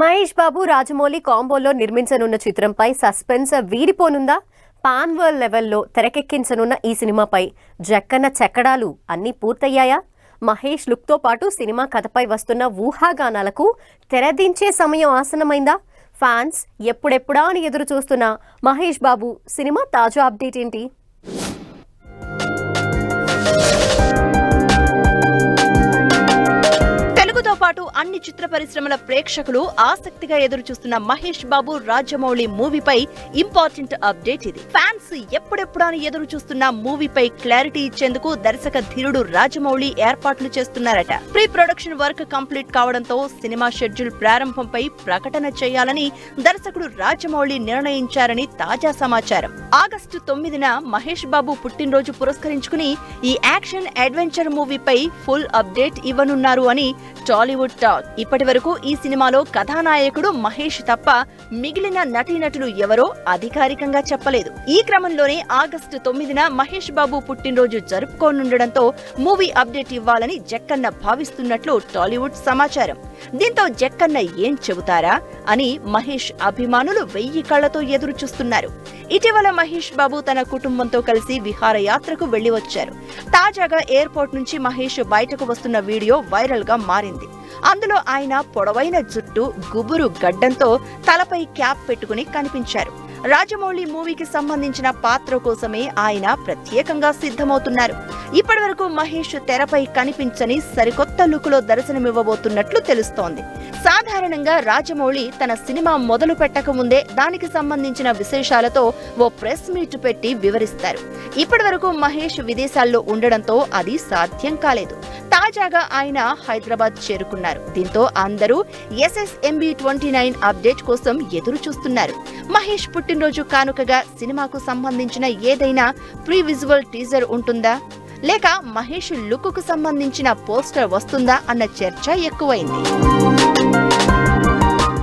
మహేష్ బాబు రాజమౌళి కాంబోలో నిర్మించనున్న చిత్రంపై suspense వీడిపోనుందా? Pan world లెవెల్లో తెరకెక్కించనున్న ఈ సినిమాపై జక్కన చెక్కడాలు అన్నీ పూర్తయ్యాయా? మహేష్ లుక్తో పాటు సినిమా కథపై వస్తున్న ఊహాగానాలకు తెరదించే సమయం ఆసనమైందా ఫ్యాన్స్ ఎప్పుడెప్పుడా అని ఎదురు చూస్తున్న మహేష్ బాబు సినిమా తాజా అప్డేట్ ఏంటి? అన్ని చిత్ర పరిశ్రమల ప్రేక్షకులు ఆసక్తిగా ఎదురు చూస్తున్న మహేష్ బాబు రాజమౌళి మూవీపై ఇంపార్టెంట్ అప్డేట్ ఇది. ఫ్యాన్స్ ఎప్పుడెప్పుడని ఎదురు చూస్తున్న మూవీపై క్లారిటీ ఇచ్చేందుకు దర్శక ధీరుడు రాజమౌళి ఏర్పాట్లు చేస్తున్నారట. ప్రీ ప్రొడక్షన్ వర్క్ కంప్లీట్ కావడంతో సినిమా షెడ్యూల్ ప్రారంభంపై ప్రకటన చేయాలని దర్శకుడు రాజమౌళి నిర్ణయించారని తాజా సమాచారం. ఆగస్టు తొమ్మిదిన మహేష్ బాబు పుట్టినరోజు పురస్కరించుకుని ఈ యాక్షన్ అడ్వెంచర్ మూవీపై ఫుల్ అప్డేట్ ఇవ్వనున్నారు అని టాలీవుడ్ టాక్ ఇప్పటి వరకు ఈ సినిమాలో కథానాయకుడు మహేష్ తప్ప మిగిలిన నటీనటులు ఎవరో అధికారికంగా చెప్పలేదు. ఈ క్రమంలోనే ఆగస్టు తొమ్మిదిన మహేష్ బాబు పుట్టినరోజు జరుపుకోనుండటంతో మూవీ అప్డేట్ ఇవ్వాలని జక్కన్న భావిస్తున్నట్లు టాలీవుడ్ సమాచారం. దీంతో జక్కన్న ఏం చెబుతారా అని మహేష్ అభిమానులు వెయ్యి కళ్ళతో ఎదురు చూస్తున్నారు ఇటీవల మహేష్ బాబు తన కుటుంబంతో కలిసి విహారయాత్రకు వెళ్ళి వచ్చారు తాజాగా ఎయిర్పోర్ట్ నుంచి మహేష్ బయటకు వస్తున్న వీడియో వైరల్గా మారింది. అందులో ఆయన పొడవైన జుట్టు గుబురు గడ్డంతో తలపై క్యాప్ పెట్టుకుని కనిపించారు. రాజమౌళి మూవీకి సంబంధించిన పాత్ర కోసమే ఆయన ప్రత్యేకంగా సిద్ధమవుతున్నారు. ఇప్పటివరకు మహేష్ తెరపై కనిపించని సరికొత్త లుక్లో దర్శనమివ్వబోతున్నట్లు తెలుస్తోంది. సాధారణంగా రాజమౌళి తన సినిమా మొదలు పెట్టకముందే దానికి సంబంధించిన విశేషాలతో ఓ ప్రెస్ మీట్ పెట్టి వివరిస్తారు. ఇప్పటివరకు మహేష్ విదేశాల్లో ఉండడంతో అది సాధ్యం కాలేదు. తాజాగా ఆయన హైదరాబాద్ చేరుకున్నారు. దీంతో అందరూ ఎస్ఎస్ఎంబి ట్వంటీ నైన్ అప్డేట్ కోసం ఎదురు చూస్తున్నారు. మహేష్ పుట్టినరోజు కానుకగా సినిమాకు సంబంధించిన ఏదైనా ప్రీ విజువల్ టీజర్ ఉంటుందా? లేక మహేష్ లుక్కు సంబంధించిన పోస్టర్ వస్తుందా? అన్న చర్చ ఎక్కువైంది.